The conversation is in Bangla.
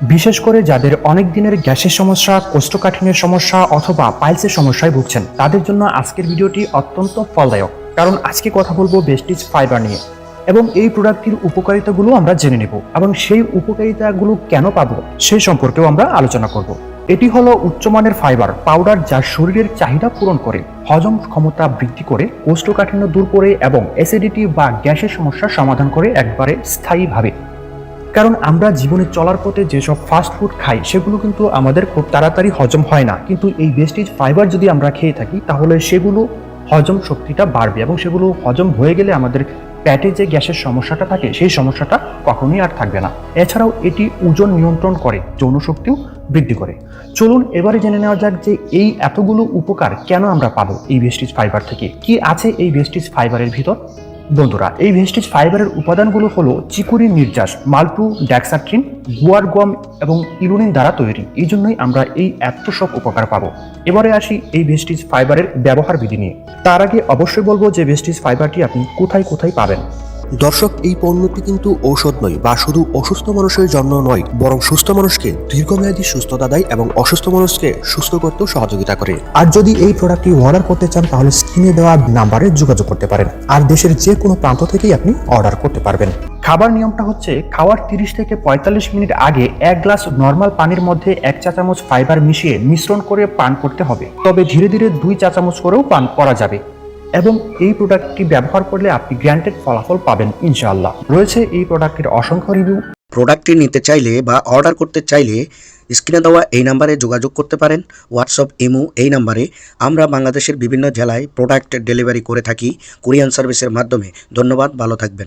বিশেষ করে যাদের অনেক দিনের গ্যাসের সমস্যা, কোষ্ঠকাঠিন্যের সমস্যা অথবা পাইলসের সমস্যায় ভুগছেন, তাদের জন্য আজকের ভিডিওটি অত্যন্ত ফলদায়ক। কারণ আজকে কথা বলব বেস্টিজ ফাইবার নিয়ে এবং এই প্রোডাক্টটির উপকারিতাগুলো আমরা জেনে নেব এবং সেই উপকারিতাগুলো কেন পাবো সেই সম্পর্কেও আমরা আলোচনা করব। এটি হলো উচ্চমানের ফাইবার, পাউডার যা শরীরের চাহিদা পূরণ করে, হজম ক্ষমতা বৃদ্ধি করে, কোষ্ঠকাঠিন্য দূর করে এবং অ্যাসিডিটি বা গ্যাসের সমস্যার সমাধান করে একবারে স্থায়ীভাবে। কারণ আমরা জীবনে চলার পথে যেসব ফাস্ট ফুড খাই, সেগুলো কিন্তু আমাদের খুব তাড়াতাড়ি হজম হয় না। কিন্তু এই বেস্টিজ ফাইবার যদি আমরা খেয়ে থাকি, তাহলে সেগুলো হজম শক্তিটা বাড়বে এবং সেগুলো হজম হয়ে গেলে আমাদের প্যাটে যে গ্যাসের সমস্যাটা থাকে, সেই সমস্যাটা কখনোই আর থাকবে না। এছাড়াও এটি ওজন নিয়ন্ত্রণ করে, যৌন শক্তিও বৃদ্ধি করে। চলুন এবারে জেনে নেওয়া যাক যে এই এতগুলো উপকার কেন আমরা পাবো এই ভেস্টিজ ফাইবার থেকে? কি আছে এই ভেস্টিজ ফাইবারের ভিতর? বন্ধুরা, এই ভেস্টিজ ফাইবারের উপাদানগুলো হলো চিকুরি নির্যাস, মালটু ড্যাক্সাট্রিন গুয়ার গম এবং ইলুনিন দ্বারা তৈরি। এই জন্যই আমরা এই এত সব উপকার পাবো। এবারে আসি এই ভেস্টিজ ফাইবারের ব্যবহার বিধি নিয়ে। তার আগে অবশ্যই বলব যে ভেস্টিজ ফাইবারটি আপনি কোথায় কোথায় পাবেন। দর্শক, এই পণ্যটি কিন্তু ঔষধ নয়, বা শুধু অসুস্থ মানুষের জন্য নয়, বরং সুস্থ মানুষকে দীর্ঘমেয়াদী সুস্থতা দেয় এবং অসুস্থ মানুষকে সুস্থ করতেও সহযোগিতা করে। আর যদি এই প্রোডাক্টটি অর্ডার করতে চান, তাহলে স্ক্রিনে দেওয়া নাম্বারে যোগাযোগ করতে পারেন, আর দেশের যে কোনো প্রান্ত থেকেই আপনি অর্ডার করতে পারবেন। খাবার নিয়মটা হচ্ছে, খাওয়ার তিরিশ থেকে পঁয়তাল্লিশ মিনিট আগে এক গ্লাস নর্মাল পানির মধ্যে এক চা চামচ ফাইবার মিশিয়ে মিশ্রণ করে পান করতে হবে। তবে ধীরে ধীরে দুই চা চামচ করেও পান করা যাবে। এবং এই প্রোডাক্টটি ব্যবহার করলে আপনি গ্র্যান্টেড ফলাফল পাবেন, ইনশাআল্লাহ। রয়েছে এই প্রোডাক্টের অসংখ্য রিভিউ প্রোডাক্টটি নিতে চাইলে বা অর্ডার করতে চাইলে স্ক্রিনে দেওয়া এই নাম্বারে যোগাযোগ করতে পারেন। হোয়াটসঅ্যাপ ইমো এই নাম্বারে আমরা বাংলাদেশের বিভিন্ন জেলায় প্রোডাক্ট ডেলিভারি করে থাকি কুরিয়ান সার্ভিসের মাধ্যমে। ধন্যবাদ, ভালো থাকবেন।